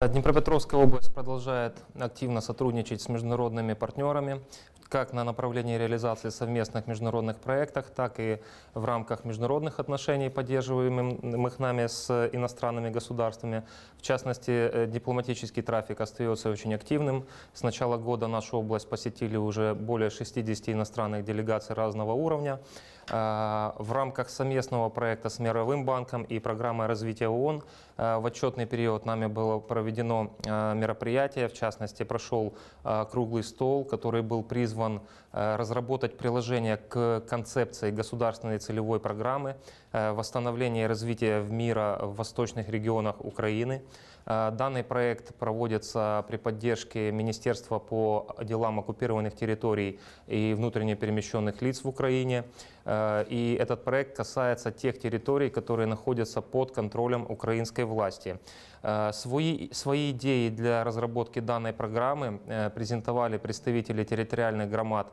Днепропетровская область продолжает активно сотрудничать с международными партнерами, как на направлении реализации совместных международных проектов, так и в рамках международных отношений, поддерживаемых нами с иностранными государствами. В частности, э, дипломатический трафик остается очень активным. С начала года нашу область посетили уже более 60 иностранных делегаций разного уровня. Э, В рамках совместного проекта с Мировым банком и программой развития ООН э, в отчетный период нами было проведено э, мероприятие, в частности, прошел круглый стол, который был призван э, разработать приложение к концепции государственной целевой программы э, восстановления и развития в мира в восточных регионах Украины. Э, Данный проект проводится при поддержке Министерства по делам оккупированных территорий и внутренне перемещенных лиц в Украине. Э, И этот проект касается тех территорий, которые находятся под контролем украинской власти. Э, Свои, свои идеи для разработки данной программы э, презентовали представители территориальных громад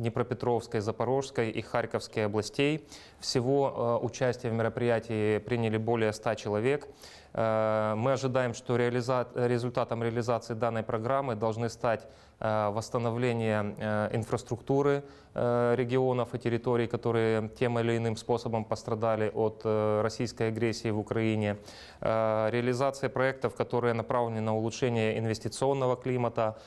Днепропетровской, Запорожской и Харьковской областей. Всего э, участие в мероприятии приняли более 100 человек. Э, Мы ожидаем, что реализа- результатом реализации данной программы должны стать э, восстановление инфраструктуры регионов и территорий, которые тем или иным способом пострадали от российской агрессии в Украине, реализация проектов, которые направлены на улучшение инвестиционного климата,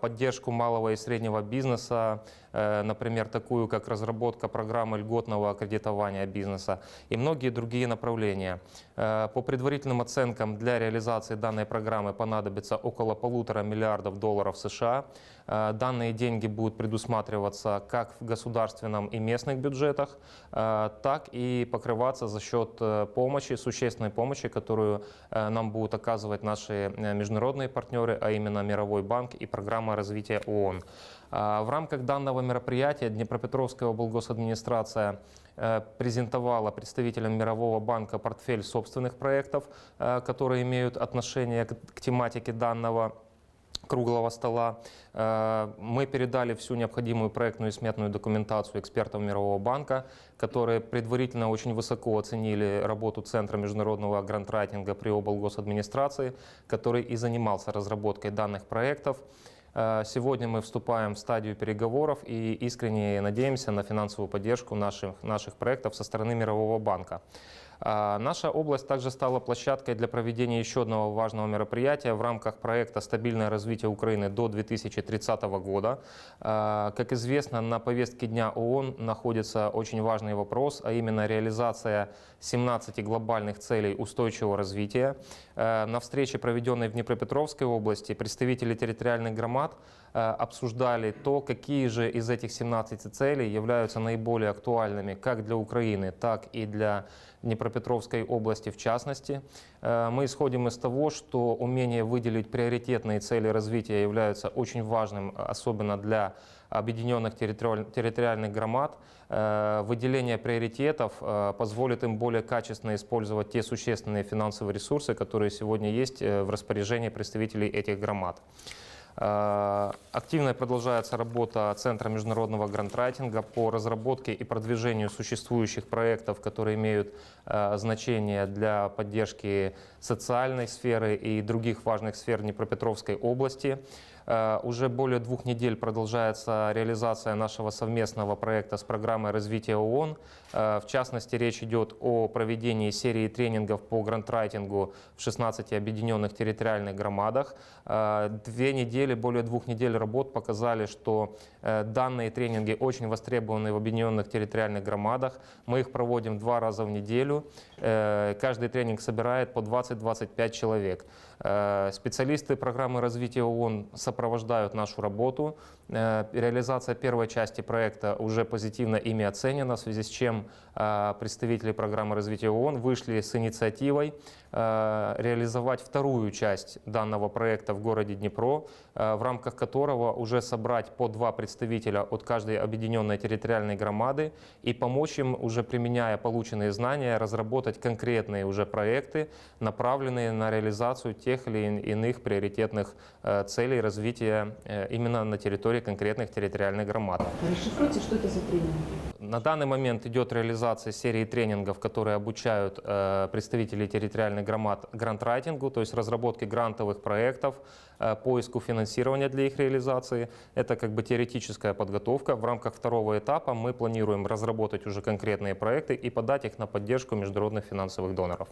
поддержку малого и среднего бизнеса, например, такую как разработка программы льготного кредитования бизнеса и многие другие направления. Э, По предварительным оценкам для реализации данной программы понадобится около полутора миллиардов долларов США. Э, Данные деньги будут предусматриваться как в государственном и местных бюджетах, э, так и покрываться за счет э, помощи, существенной помощи, которую э, нам будут оказывать наши э, международные партнеры, а именно Мировой банк и программа развития ООН. А, В рамках данного мероприятия Днепропетровская облгосадминистрация э, презентовала представителям Мирового банка портфель собственных проектов, э, которые имеют отношение к тематике данного круглого стола. Э, Мы передали всю необходимую проектную и сметную документацию экспертам Мирового банка, которые предварительно очень высоко оценили работу Центра международного грантрайтинга при облгосадминистрации, который и занимался разработкой данных проектов. Э, Сегодня мы вступаем в стадию переговоров и искренне надеемся на финансовую поддержку наших, наших проектов со стороны Мирового банка. А, Наша область также стала площадкой для проведения еще одного важного мероприятия в рамках проекта «Стабильное развитие Украины до 2030 года». А, Как известно, на повестке дня ООН находится очень важный вопрос, а именно реализация 17 глобальных целей устойчивого развития. Э, На встрече, проведенной в Днепропетровской области, представители территориальных громад обсуждали то, какие же из этих 17 целей являются наиболее актуальными как для Украины, так и для Днепропетровской области в частности. Э, Мы исходим из того, что умение выделить приоритетные цели развития являются очень важным, особенно для объединенных территориаль- территориальных громад. Э, Выделение приоритетов э, позволит им более качественно использовать те существенные финансовые ресурсы, которые сегодня есть э, в распоряжении представителей этих громад. Э, Активно продолжается работа Центра международного грантрайтинга по разработке и продвижению существующих проектов, которые имеют э, значение для поддержки социальной сферы и других важных сфер Днепропетровской области. Э, Уже более двух недель продолжается реализация нашего совместного проекта с программой развития ООН. Э, В частности, речь идет о проведении серии тренингов по грантрайтингу в 16 объединенных территориальных громадах. Э, Две недели, более двух недель работ показали, что данные тренинги очень востребованы в объединенных территориальных громадах. Мы их проводим два раза в неделю. Каждый тренинг собирает по 20-25 человек. Специалисты программы развития ООН сопровождают нашу работу. Э, Реализация первой части проекта уже позитивно ими оценена, в связи с чем э, представители программы развития ООН вышли с инициативой реализовать вторую часть данного проекта в городе Днепро, э, в рамках которого уже собрать по два представителя от каждой объединенной территориальной громады и помочь им, уже применяя полученные знания, разработать конкретные уже проекты, направленные на реализацию тех или ин- иных приоритетных э, целей развития э, именно на территории конкретных территориальных громад. Расшифруйте, что это за тренинги. На данный момент идет реализация серии тренингов, которые обучают э, представителей территориальных громад грантрайтингу, то есть разработке грантовых проектов, э, поиску финансирования для их реализации. Это как бы теоретическая подготовка. В рамках второго этапа мы планируем разработать уже конкретные проекты и подать их на поддержку международных финансовых доноров.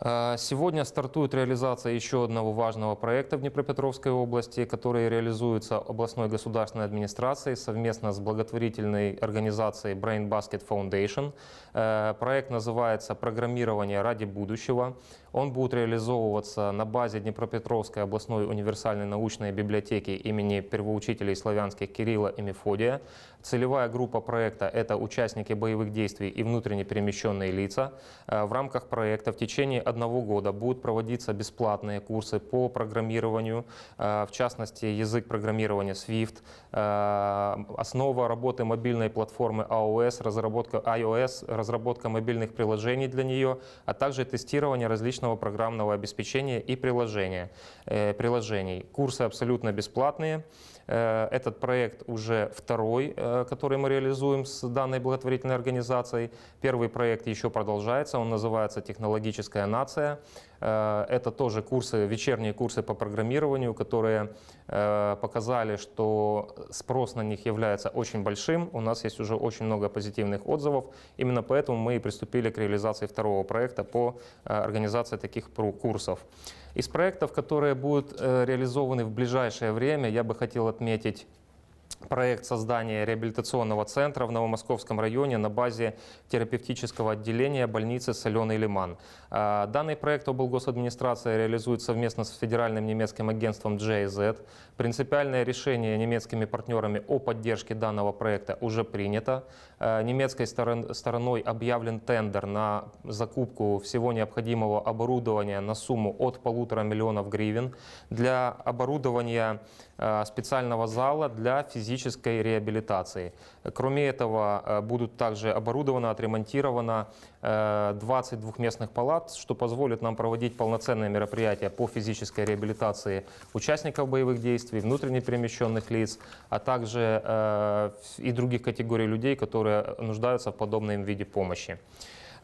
Э, Сегодня стартует реализация еще одного важного проекта в Днепропетровской области, который реализуется областной государственной администрацией совместно с благотворительной организацией Brain Basket Foundation. Э, Проект называется «Программирование ради будущего». Он будет реализовываться на базе Днепропетровской областной универсальной научной библиотеки имени первоучителей славянских Кирилла и Мефодия. Целевая группа проекта – это участники боевых действий и внутренне перемещенные лица. Э, В рамках проекта в течение одного года будут проводиться бесплатные курсы по программированию, э, в частности, язык программирования Swift, э, основа работы мобильной платформы iOS, разработка iOS, разработка мобильных приложений для нее, а также тестирование различного программного обеспечения и приложения, э, приложений. Курсы абсолютно бесплатные. Э, Этот проект уже второй, э, который мы реализуем с данной благотворительной организацией. Первый проект еще продолжается, он называется «Технологическая нация». Это тоже курсы, вечерние курсы по программированию, которые показали, что спрос на них является очень большим. У нас есть уже очень много позитивных отзывов. Именно поэтому мы и приступили к реализации второго проекта по э, организации таких курсов. Из проектов, которые будут э, реализованы в ближайшее время, я бы хотел отметить проект создания реабилитационного центра в Новомосковском районе на базе терапевтического отделения больницы «Соленый лиман». А, Данный проект облгосадминистрация реализует совместно с федеральным немецким агентством GIZ. Принципиальное решение немецкими партнерами о поддержке данного проекта уже принято. А, Немецкой сторон- стороной объявлен тендер на закупку всего необходимого оборудования на сумму от полутора миллионов гривен для оборудования э, специального зала для физической реабилитации. Кроме этого, э, будут также оборудовано, отремонтировано э, 20 двухместных палат, что позволит нам проводить полноценные мероприятия по физической реабилитации участников боевых действий, внутренне перемещенных лиц, а также э, и других категорий людей, которые нуждаются в подобном виде помощи.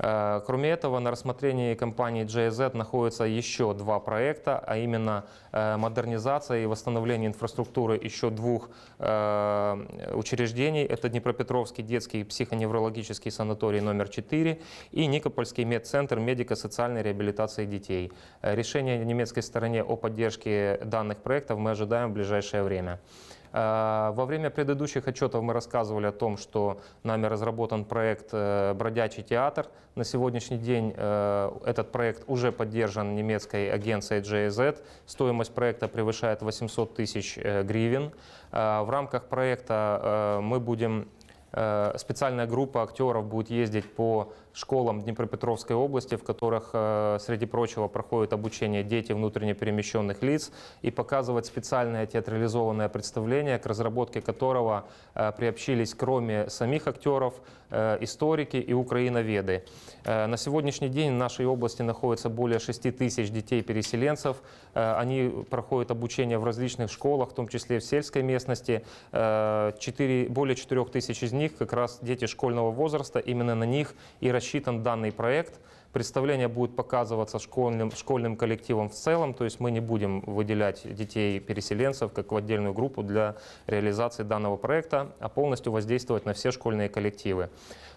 Э, Кроме этого, на рассмотрении компании GIZ находятся еще два проекта, а именно э, модернизация и восстановление инфраструктуры еще двух э, учреждений. Это Днепропетровский детский психоневрологический санаторий номер 4 и Никопольский медцентр медико-социальной реабилитации детей. Решение немецкой стороне о поддержке данных проектов мы ожидаем в ближайшее время. Э, Во время предыдущих отчетов мы рассказывали о том, что нами разработан проект э, «Бродячий театр». На сегодняшний день э, этот проект уже поддержан немецкой агенцией GIZ. Стоимость проекта превышает 800 тысяч гривен. В рамках проекта мы будем Специальная группа актеров будет ездить по школам Днепропетровской области, в которых, э, среди прочего, проходит обучение дети внутренне перемещенных лиц, и показывать специальное театрализованное представление, к разработке которого э, приобщились, кроме самих актеров, э, историки и украиноведы. На сегодняшний день в нашей области находится более 6 тысяч детей-переселенцев. Они проходят обучение в различных школах, в том числе в сельской местности. Э, четыре- более 4 тысяч из них как раз дети школьного возраста. Именно на них и рассчитан данный проект. Представление будет показываться школьным, школьным коллективом в целом, то есть мы не будем выделять детей-переселенцев как в отдельную группу для реализации данного проекта, а полностью воздействовать на все школьные коллективы.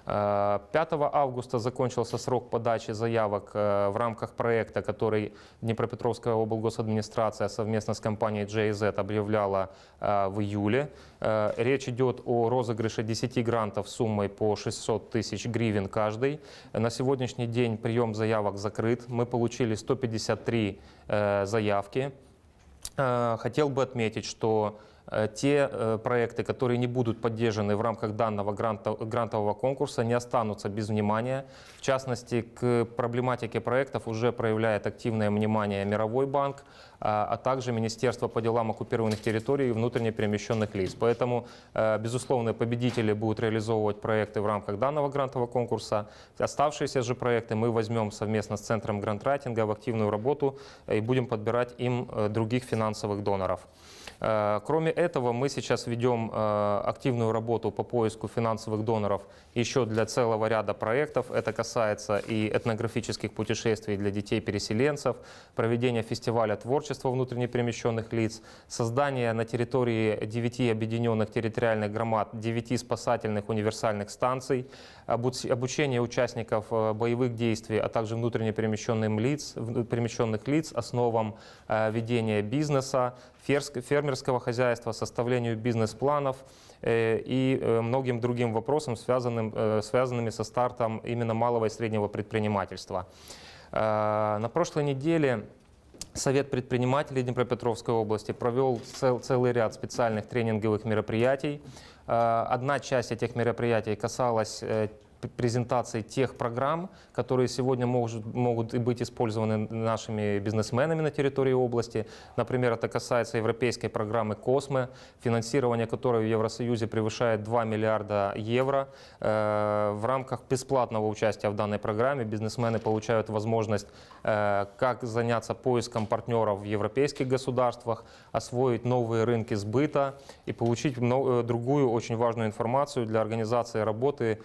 Э, 5 августа закончился срок подачи заявок э, в рамках проекта, который Днепропетровская облгосадминистрация совместно с компанией GIZ объявляла э, в июле. Э, Речь идет о розыгрыше 10 грантов суммой по 600 тысяч гривен каждый. На сегодняшний день прием заявок закрыт. Мы получили 153 э, заявки. Э, Хотел бы отметить, что те э, проекты, которые не будут поддержаны в рамках данного гранта- грантового конкурса, не останутся без внимания. В частности, к проблематике проектов уже проявляет активное внимание Мировой банк, а а также Министерство по делам оккупированных территорий и внутренне перемещенных лиц. Поэтому, э, безусловно, победители будут реализовывать проекты в рамках данного грантового конкурса. Оставшиеся же проекты мы возьмем совместно с Центром грантрайтинга в активную работу и будем подбирать им э, других финансовых доноров. Э, Кроме этого, мы сейчас ведем э, активную работу по поиску финансовых доноров еще для целого ряда проектов. Это касается и этнографических путешествий для детей-переселенцев, проведения фестиваля творчества внутренне перемещенных лиц, создание на территории 9 объединенных территориальных громад 9 спасательных универсальных станций, обуч- обучение участников э, боевых действий, а также внутренне перемещенным лиц, перемещенных лиц основам ведения бизнеса, ферск- фермерского хозяйства, составлению бизнес-планов э, и э, многим другим вопросам, связанным, э, связанными со стартом именно малого и среднего предпринимательства. На прошлой неделе Совет предпринимателей Днепропетровской области провел цел- целый ряд специальных тренинговых мероприятий. Одна часть этих мероприятий касалась презентации тех программ, которые сегодня могут и быть использованы нашими бизнесменами на территории области. Например, это касается европейской программы «Косме», финансирование которой в Евросоюзе превышает 2 миллиарда евро. Э, В рамках бесплатного участия в данной программе бизнесмены получают возможность э, как заняться поиском партнеров в европейских государствах, освоить новые рынки сбыта и получить э, другую очень важную информацию для организации работы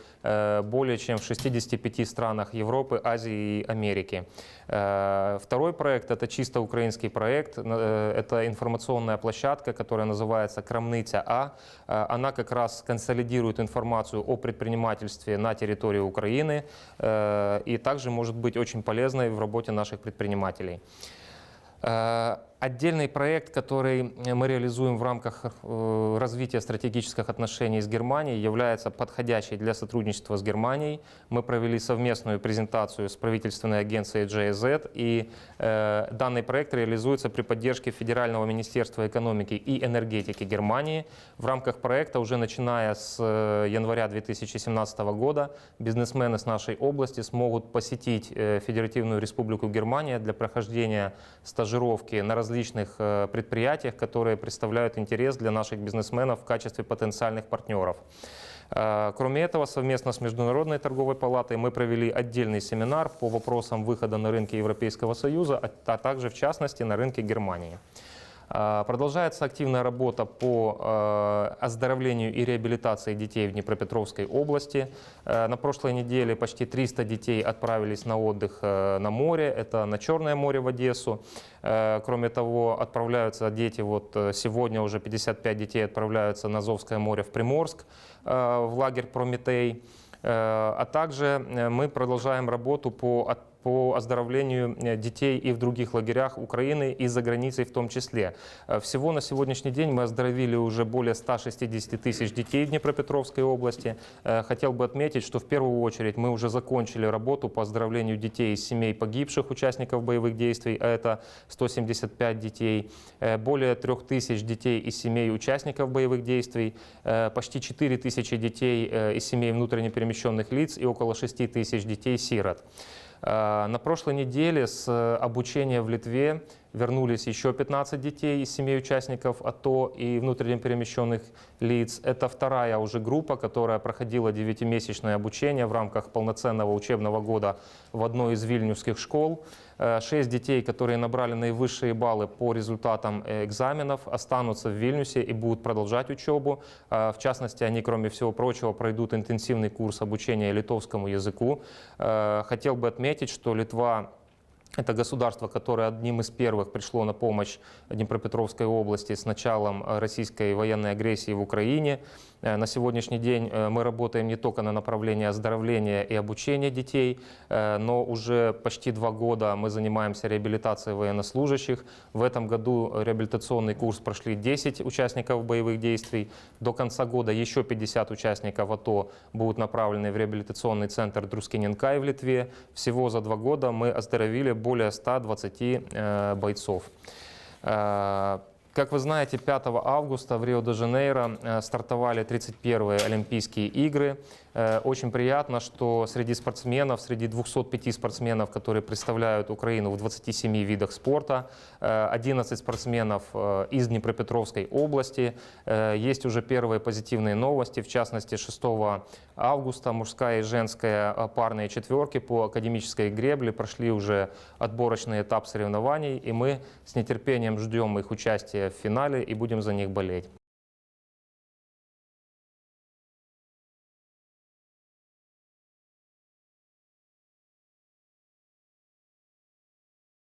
более чем в 65 странах Европы, Азии и Америки. Э, Второй проект – это чисто украинский проект. Э, Это информационная площадка, которая называется «Крамниця А». Э, Она как раз консолидирует информацию о предпринимательстве на территории Украины и также может быть очень полезной в работе наших предпринимателей. Э, Отдельный проект, который мы реализуем в рамках э, развития стратегических отношений с Германией, является подходящей для сотрудничества с Германией. Мы провели совместную презентацию с правительственной агенцией GIZ, и э, данный проект реализуется при поддержке Федерального министерства экономики и энергетики Германии. В рамках проекта уже начиная с э, января 2017 года бизнесмены с нашей области смогут посетить э, Федеративную Республику Германия для прохождения стажировки на различных э, предприятиях, которые представляют интерес для наших бизнесменов в качестве потенциальных партнеров. Э, Кроме этого, совместно с Международной торговой палатой мы провели отдельный семинар по вопросам выхода на рынки Европейского Союза, а а также, в частности, на рынке Германии. А, Продолжается активная работа по э, оздоровлению и реабилитации детей в Днепропетровской области. Э, На прошлой неделе почти 300 детей отправились на отдых э, на море, это на Черное море в Одессу. Э, Кроме того, отправляются дети, вот сегодня уже 55 детей отправляются на Азовское море в Приморск, в лагерь «Прометей». А также мы продолжаем работу по, по оздоровлению э, детей и в других лагерях Украины и за границей в том числе. Э, Всего на сегодняшний день мы оздоровили уже более 160 тысяч детей в Днепропетровской области. Э, Хотел бы отметить, что в первую очередь мы уже закончили работу по оздоровлению детей из семей погибших участников боевых действий, а это 175 детей, более 3 тысяч детей из семей участников боевых действий, почти 4 тысячи детей из семей внутренне перемещенных лиц и около 6 тысяч детей-сирот. Э, На прошлой неделе с э, обучения в Литве вернулись еще 15 детей из семей участников АТО и внутренне перемещенных лиц. Это вторая уже группа, которая проходила 9-месячное обучение в рамках полноценного учебного года в одной из вильнюсских школ. Э, Шесть детей, которые набрали наивысшие баллы по результатам э, экзаменов, останутся в Вильнюсе и будут продолжать учебу. Э, В частности, они, кроме всего прочего, пройдут интенсивный курс обучения литовскому языку. Э, Хотел бы отметить, что Литва это государство, которое одним из первых пришло на помощь Днепропетровской области с началом э, российской военной агрессии в Украине. Э, На сегодняшний день э, мы работаем не только на направлении оздоровления и обучения детей, но уже почти два года мы занимаемся реабилитацией военнослужащих. В этом году реабилитационный курс прошли 10 участников боевых действий. До конца года еще 50 участников АТО будут направлены в реабилитационный центр Друскиненкай в Литве. Всего за два года мы оздоровили более 120 э, бойцов. Э, Как вы знаете, 5 августа в Рио-де-Жанейро э, стартовали 31-е Олимпийские игры. Э, Очень приятно, что среди спортсменов, среди 205 спортсменов, которые представляют Украину в 27 видах спорта, э, 11 спортсменов э, из Днепропетровской области. Э, Есть уже первые позитивные новости, в частности, 6 августа мужская и женская э, парные четверки по академической гребле прошли уже отборочный этап соревнований, и мы с нетерпением ждем их участия в финале и будем за них болеть.